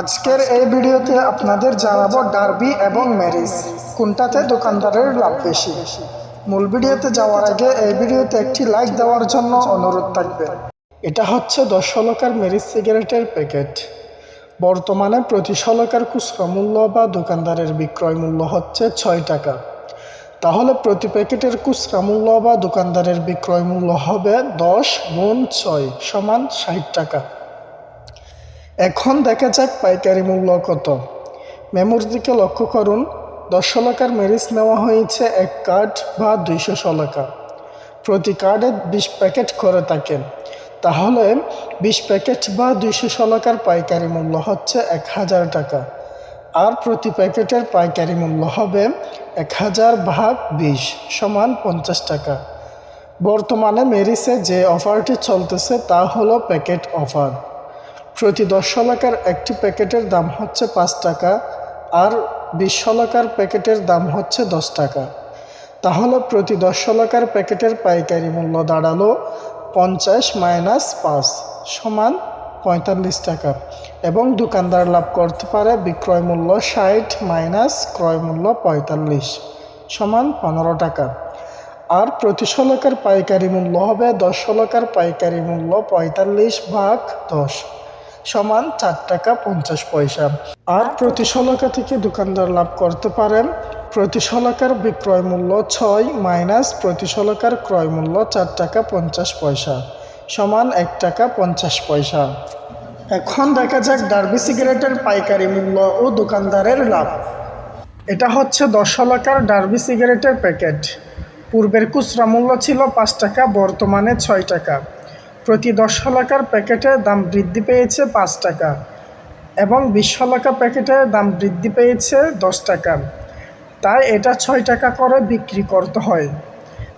আজকের এই ভিডিওতে আপনাদের জানাব ডার্বি এবং ম্যারিজ। কোনটাতে দোকানদারের লাভ বেশি? মূল ভিডিওতে যাওয়ার আগে এই ভিডিওতে একটি লাইক দেওয়ার জন্য অনুরোধ থাকবে। এটা হচ্ছে দশ শলকার মেরিজ সিগারেটের প্যাকেট। বর্তমানে প্রতি শলকার খুচরা মূল্য বা দোকানদারের বিক্রয় মূল্য হচ্ছে ছয় টাকা। তাহলে প্রতি প্যাকেটের খুচরা মূল্য বা দোকানদারের বিক্রয় মূল্য হবে দশ গুণ ছয় সমান ষাট টাকা। এখন দেখা যাক পাইকারি মূল্য কত। মেমোর দিকে লক্ষ্য করুন, দশ শলাকার মেরিচ নেওয়া হয়েছে এক কার্ড বা দুইশো শলাকা প্রতি কার্ডে বিশ প্যাকেট করে থাকেন। তাহলে বিশ প্যাকেট বা দুইশো শলাকার পাইকারি মূল্য হচ্ছে এক হাজার টাকা। আর প্রতি প্যাকেটের পাইকারি মূল্য হবে এক হাজার ভাগ বিশ সমান পঞ্চাশ টাকা। বর্তমানে মেরিসে যে অফারটি চলতেছে তা হলো প্যাকেট অফার। প্রতি দশ শলাকার একটি প্যাকেটের দাম হচ্ছে পাঁচ টাকা আর বিশ শলাকার প্যাকেটের দাম হচ্ছে দশ টাকা। তাহলে প্রতি দশ শলাকার প্যাকেটের পাইকারি মূল্য দাঁড়াল পঞ্চাশ মাইনাস পাঁচ সমান পঁয়তাল্লিশ টাকা এবং দোকানদার লাভ করতে পারে বিক্রয় মূল্য ষাট মাইনাস ক্রয় মূল্য পঁয়তাল্লিশ সমান পনেরো টাকা। আর প্রতি শলাকার পাইকারি মূল্য হবে দশ শলাকার পাইকারি মূল্য পঁয়তাল্লিশ ভাগ দশ। সমান চার টাকা পঞ্চাশ পয়সা। আর প্রতি শলাকা থেকে দোকানদার লাভ করতে পারেন। প্রতি শলাকার বিক্রয় মূল্য ছয় মাইনাস প্রতি শলাকার ক্রয় মূল্য চার টাকা পঞ্চাশ পয়সা, সমান এক টাকা পঞ্চাশ পয়সা। এখন দেখা যাক ডার্বি সিগারেটের পাইকারি মূল্য ও দোকানদারের লাভ। এটা হচ্ছে দশ শলাকার ডার্বি সিগারেটের প্যাকেট। পূর্বের খুচরা মূল্য ছিল পাঁচ টাকা, বর্তমানে ছয় টাকা। প্রতি দশ শলাকার প্যাকেটের দাম বৃদ্ধি পেয়েছে পাঁচ টাকা এবং বিশ শলাকা প্যাকেটের দাম বৃদ্ধি পেয়েছে দশ টাকা। তাই এটা ছয় টাকা করে বিক্রি করতে হয়।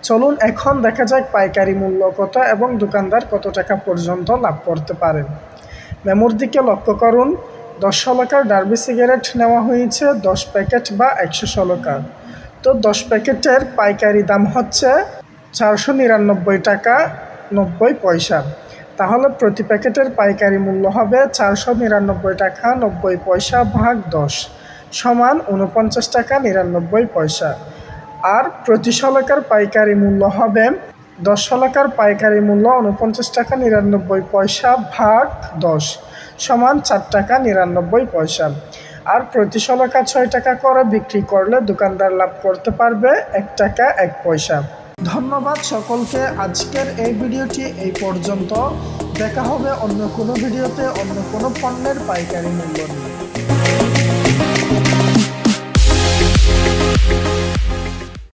চলুন এখন দেখা যাক পাইকারি মূল্য কত এবং দোকানদার কত টাকা পর্যন্ত লাভ করতে পারেন মেমোর দিকে লক্ষ্য করুন, দশ শলাকার ডার্বি সিগারেট নেওয়া হয়েছে দশ প্যাকেট বা একশো শলাকা তো দশ প্যাকেটের পাইকারি দাম হচ্ছে চারশো নিরানব্বই টাকা নব্বই পয়সা। তাহলে প্রতি প্যাকেটের পাইকারি মূল্য হবে চারশো নিরানব্বই টাকা নব্বই পয়সা ভাগ দশ সমান উনপঞ্চাশ টাকা নিরানব্বই পয়সা। আর প্রতি শলাকার পাইকারি মূল্য হবে দশ শলাকার পাইকারি মূল্য উনপঞ্চাশ টাকা নিরানব্বই পয়সা ভাগ দশ সমান চার টাকা নিরানব্বই পয়সা। আর প্রতি শলাকা ছয় টাকা করে বিক্রি করলে দোকানদার লাভ করতে পারবে এক টাকা এক পয়সা। ধন্যবাদ সকলকে। আজকের এই ভিডিওটি এই পর্যন্ত। দেখা হবে অন্য কোনো ভিডিওতে, অন্য কোনো পণ্যের পাইকারি মূল্য নিয়ে।